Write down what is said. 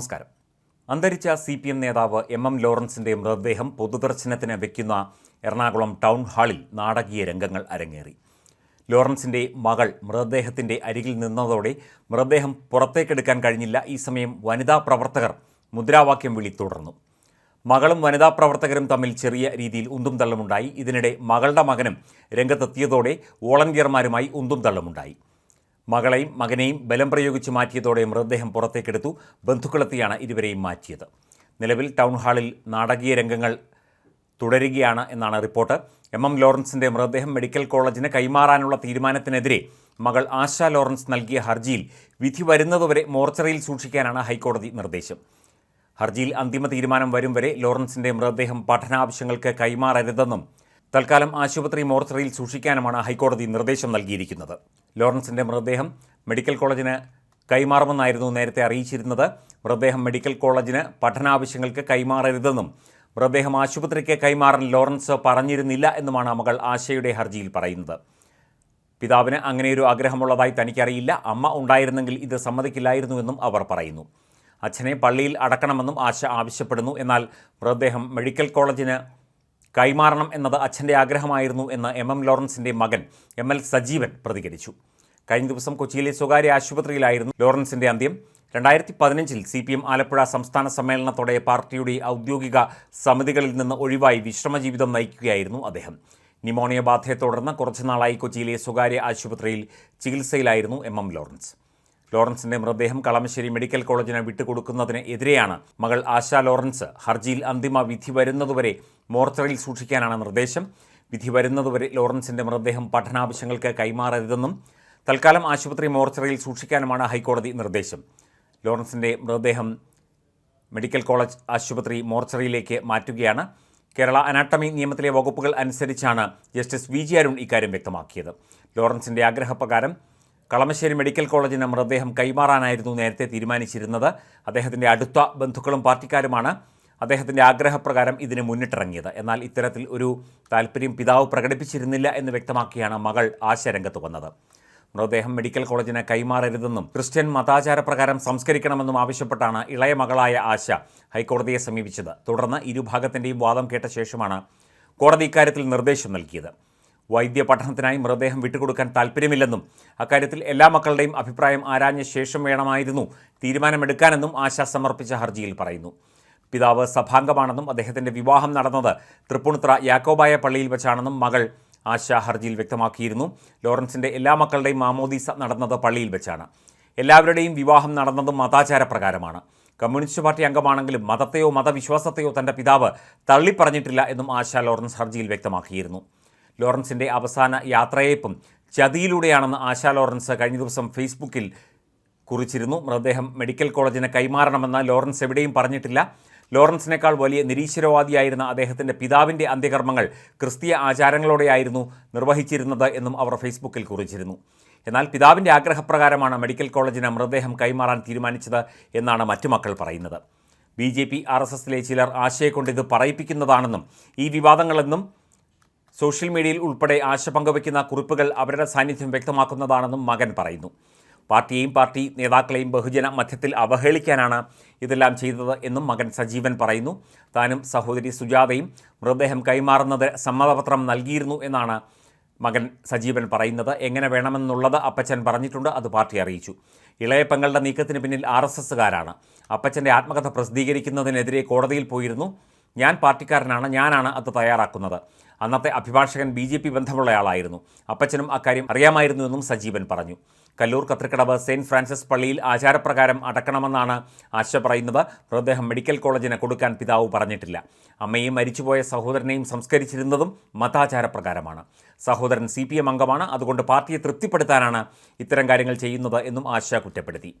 നമസ്കാരം. അന്തരിച്ച C P M നേതാവ് എം എം ലോറൻസിന്റെ മൃതദേഹം പൊതുദർശനത്തിന് വയ്ക്കുന്ന എറണാകുളം ടൗൺ ഹാളിൽ നാടകീയ രംഗങ്ങൾ അരങ്ങേറി. ലോറൻസിന്റെ മകൾ മൃതദേഹത്തിന്റെ അരികിൽ നിന്നതോടെ മൃതദേഹം പുറത്തേക്കെടുക്കാൻ കഴിഞ്ഞില്ല. ഈ സമയം വനിതാ പ്രവർത്തകർ മുദ്രാവാക്യം വിളി തുടർന്നു. മകളും വനിതാ പ്രവർത്തകരും തമ്മിൽ ചെറിയ രീതിയിൽ ഉന്തും തള്ളുമുണ്ടായി. ഇതിനിടെ മകളുടെ മകനും രംഗത്തെത്തിയതോടെ വോളണ്ടിയർമാരുമായി ഉന്തും തള്ളുമുണ്ടായി. മകളെയും മകനെയും ബലം പ്രയോഗിച്ച് മാറ്റിയതോടെ മൃതദേഹം പുറത്തേക്കെടുത്തു. ബന്ധുക്കളെത്തിയാണ് ഇരുവരെയും മാറ്റിയത്. നിലവിൽ ടൗൺ ഹാളിൽ നാടകീയ രംഗങ്ങൾ തുടരുകയാണ് എന്നാണ് റിപ്പോർട്ട്. എം. എം. ലോറൻസിന്റെ മൃതദേഹം മെഡിക്കൽ കോളേജിന് കൈമാറാനുള്ള തീരുമാനത്തിനെതിരെ മകൾ ആശ ലോറൻസ് നൽകിയ ഹർജിയിൽ വിധി വരുന്നതുവരെ മോർച്ചറിയിൽ സൂക്ഷിക്കാനാണ് ഹൈക്കോടതി നിർദ്ദേശം. ഹർജിയിൽ അന്തിമ തീരുമാനം വരും വരെ ലോറൻസിന്റെ മൃതദേഹം പഠനാവശ്യങ്ങൾക്ക് കൈമാറരുതെന്നും തൽക്കാലം ആശുപത്രി മോർച്ചറിയിൽ സൂക്ഷിക്കാനുമാണ് ഹൈക്കോടതി നിർദ്ദേശം നൽകിയിരിക്കുന്നത്. ലോറൻസിന്റെ മൃതദേഹം മെഡിക്കൽ കോളേജിന് കൈമാറുമെന്നായിരുന്നു നേരത്തെ അറിയിച്ചിരുന്നത്. മൃതദേഹം മെഡിക്കൽ കോളേജിന് പഠനാവശ്യങ്ങൾക്ക് കൈമാറരുതെന്നും മൃതദേഹം ആശുപത്രിക്ക് കൈമാറാൻ ലോറൻസ് പറഞ്ഞിരുന്നില്ല എന്നുമാണ് മകൾ ആശയുടെ ഹർജിയിൽ പറയുന്നത്. പിതാവിന് അങ്ങനെയൊരു ആഗ്രഹമുള്ളതായി തനിക്കറിയില്ല. അമ്മ ഉണ്ടായിരുന്നെങ്കിൽ ഇത് സമ്മതിക്കില്ലായിരുന്നുവെന്നും അവർ പറയുന്നു. അച്ഛനെ പള്ളിയിൽ അടക്കണമെന്നും ആശ ആവശ്യപ്പെടുന്നു. എന്നാൽ മൃതദേഹം മെഡിക്കൽ കോളേജിന് കൈമാറണം എന്നത് അച്ഛന്റെ ആഗ്രഹമായിരുന്നു എന്ന് എം എം ലോറൻസിന്റെ മകൻ എം എൽ സജീവൻ പ്രതികരിച്ചു. കഴിഞ്ഞ ദിവസം കൊച്ചിയിലെ സ്വകാര്യ ആശുപത്രിയിലായിരുന്നു ലോറൻസിന്റെ അന്ത്യം. രണ്ടായിരത്തി പതിനഞ്ചിൽ സി പി എം ആലപ്പുഴ സംസ്ഥാന സമ്മേളനത്തോടെ പാർട്ടിയുടെ ഔദ്യോഗിക സമിതികളിൽ നിന്ന് ഒഴിവായി വിശ്രമജീവിതം നയിക്കുകയായിരുന്നു അദ്ദേഹം. നിമോണിയ ബാധയെ തുടർന്ന് കുറച്ചുനാളായി കൊച്ചിയിലെ സ്വകാര്യ ആശുപത്രിയിൽ ചികിത്സയിലായിരുന്നു എം എം ലോറൻസ്. ലോറൻസിന്റെ മൃതദേഹം കളമശ്ശേരി മെഡിക്കൽ കോളേജിന് വിട്ടുകൊടുക്കുന്നതിന് എതിരെയാണ്. മകൾ ആശ ലോറൻസ് ഹർജിയിൽ അന്തിമ വിധി വരുന്നതുവരെ മോർച്ചറിയിൽ സൂക്ഷിക്കാനാണ് നിർദ്ദേശം. വിധി വരുന്നതുവരെ ലോറൻസിന്റെ മൃതദേഹം പഠനാവശ്യങ്ങൾക്ക് കൈമാറരുതെന്നും തൽക്കാലം ആശുപത്രി മോർച്ചറിയിൽ സൂക്ഷിക്കാനുമാണ് ഹൈക്കോടതി നിർദ്ദേശം. ലോറൻസിന്റെ മൃതദേഹം മെഡിക്കൽ കോളേജ് ആശുപത്രി മോർച്ചറിയിലേക്ക് മാറ്റുകയാണ്. കേരള അനാട്ടമി നിയമത്തിലെ വകുപ്പുകൾ അനുസരിച്ചാണ് ജസ്റ്റിസ് വി ജി അരുൺ ഇക്കാര്യം വ്യക്തമാക്കിയത്. ലോറൻസിന്റെ ആഗ്രഹപ്രകാരം കളമശ്ശേരി മെഡിക്കൽ കോളേജിന് മൃതദേഹം കൈമാറാനായിരുന്നു നേരത്തെ തീരുമാനിച്ചിരുന്നത്. അദ്ദേഹത്തിന്റെ അടുത്ത ബന്ധുക്കളും പാർട്ടിക്കാരുമാണ് അദ്ദേഹത്തിന്റെ ആഗ്രഹപ്രകാരം ഇതിന് മുന്നിട്ടിറങ്ങിയത്. എന്നാൽ ഇത്തരത്തിൽ ഒരു താല്പര്യം പിതാവ് പ്രകടിപ്പിച്ചിരുന്നില്ല എന്ന് വ്യക്തമാക്കിയാണ് മകൾ ആശയരംഗത്ത് വന്നത്. മൃതദേഹം മെഡിക്കൽ കോളേജിന് കൈമാറരുതെന്നും ക്രിസ്ത്യൻ മതാചാരപ്രകാരം സംസ്കരിക്കണമെന്നും ആവശ്യപ്പെട്ടാണ് ഇളയ മകളായ ആശ ഹൈക്കോടതിയെ സമീപിച്ചത്. തുടർന്ന് ഇരുഭാഗത്തിന്റെയും വാദം കേട്ട ശേഷമാണ് കോടതി ഇക്കാര്യത്തിൽ നിർദ്ദേശം നൽകിയത്. വൈദ്യ പഠനത്തിനായി മൃതദേഹം വിട്ടുകൊടുക്കാൻ താൽപ്പര്യമില്ലെന്നും അക്കാര്യത്തിൽ എല്ലാ മക്കളുടെയും അഭിപ്രായം ആരാഞ്ഞ ശേഷം വേണമായിരുന്നു തീരുമാനമെടുക്കാനെന്നും ആശ സമർപ്പിച്ച ഹർജിയിൽ പറയുന്നു. പിതാവ് സഭാംഗമാണെന്നും അദ്ദേഹത്തിന്റെ വിവാഹം നടന്നത് തൃപ്പൂണിത്ര യാക്കോബായ പള്ളിയിൽ വെച്ചാണെന്നും മകൾ ആശ ഹർജിയിൽ വ്യക്തമാക്കിയിരുന്നു. ലോറൻസിന്റെ എല്ലാ മക്കളുടെയും മാമോദീസ നടന്നത് പള്ളിയിൽ വെച്ചാണ്. എല്ലാവരുടെയും വിവാഹം നടന്നതും മതാചാരപ്രകാരമാണ്. കമ്മ്യൂണിസ്റ്റ് പാർട്ടി അംഗമാണെങ്കിലും മതത്തെയോ മതവിശ്വാസത്തെയോ തന്റെ പിതാവ് തള്ളിപ്പറഞ്ഞിട്ടില്ല എന്നും ആശ ലോറൻസ് ഹർജിയിൽ വ്യക്തമാക്കിയിരുന്നു. ലോറൻസിന്റെ അവസാന യാത്രയേപ്പും ചതിയിലൂടെയാണെന്ന് ആശാ ലോറൻസ് കഴിഞ്ഞ ദിവസം ഫേസ്ബുക്കിൽ കുറിച്ചിരുന്നു. മൃതദേഹം മെഡിക്കൽ കോളേജിന് കൈമാറണമെന്ന് ലോറൻസ് എവിടെയും പറഞ്ഞിട്ടില്ല. ലോറൻസിനേക്കാൾ വലിയ നിരീശ്വരവാദിയായിരുന്ന അദ്ദേഹത്തിന്റെ പിതാവിന്റെ അന്ത്യകർമ്മങ്ങൾ ക്രിസ്തീയ ആചാരങ്ങളോടെയായിരുന്നു നിർവഹിച്ചിരുന്നത് എന്നും അവർ ഫേസ്ബുക്കിൽ കുറിച്ചിരുന്നു. എന്നാൽ പിതാവിന്റെ ആഗ്രഹപ്രകാരമാണ് മെഡിക്കൽ കോളേജിന് മൃതദേഹം കൈമാറാൻ തീരുമാനിച്ചത് എന്നാണ് മറ്റു മക്കൾ പറയുന്നത്. B J P R S എസിലെ ചിലർ ആശയെക്കൊണ്ട് ഇത് പറയിപ്പിക്കുന്നതാണെന്നും ഈ വിവാദങ്ങളെന്നും സോഷ്യൽ മീഡിയയിൽ ഉൾപ്പെടെ ആശ പങ്കുവയ്ക്കുന്ന കുറിപ്പുകൾ അവരുടെ സാന്നിധ്യം വ്യക്തമാക്കുന്നതാണെന്നും മകൻ പറയുന്നു. പാർട്ടിയെയും പാർട്ടി നേതാക്കളെയും ബഹുജന മധ്യത്തിൽ അവഹേളിക്കാനാണ് ഇതെല്ലാം ചെയ്തത് എന്നും മകൻ സജീവൻ പറയുന്നു. താനും സഹോദരി സുജാതയും മൃതദേഹം കൈമാറുന്നത് സമ്മതപത്രം നൽകിയിരുന്നു എന്നാണ് മകൻ സജീവൻ പറയുന്നത്. എങ്ങനെ വേണമെന്നുള്ളത് അപ്പച്ചൻ പറഞ്ഞിട്ടുണ്ട്. അത് പാർട്ടി അറിയിച്ചു. ഇളയ പെങ്ങളുടെ നീക്കത്തിന് പിന്നിൽ ആർ എസ് എസ്സുകാരാണ്. അപ്പച്ചന്റെ ആത്മകഥ പ്രസിദ്ധീകരിക്കുന്നതിനെതിരെ കോടതിയിൽ പോയിരുന്നു. ഞാൻ പാർട്ടിക്കാരനാണ് ഞാനാണ് അത് തയ്യാറാക്കുന്നത്. അന്നത്തെ അഭിഭാഷകൻ ബി ജെ പി ബന്ധമുള്ളയാളായിരുന്നു അപ്പച്ചനും അക്കാര്യം അറിയാമായിരുന്നുവെന്നും സജീവൻ പറഞ്ഞു. കല്ലൂർ കത്രിക്കടവ് സെയിന്റ് ഫ്രാൻസിസ് പള്ളിയിൽ ആചാരപ്രകാരം അടക്കണമെന്നാണ് ആശ പറയുന്നത്. മൃതദേഹം മെഡിക്കൽ കോളേജിന് കൊടുക്കാൻ പിതാവ് പറഞ്ഞിട്ടില്ല. അമ്മയും മരിച്ചുപോയ സഹോദരനെയും സംസ്കരിച്ചിരുന്നതും മതാചാരപ്രകാരമാണ്. സഹോദരൻ സി പി എം അംഗമാണ്. അതുകൊണ്ട് പാർട്ടിയെ തൃപ്തിപ്പെടുത്താനാണ് ഇത്തരം കാര്യങ്ങൾ ചെയ്യുന്നത് എന്നും ആശ കുറ്റപ്പെടുത്തി.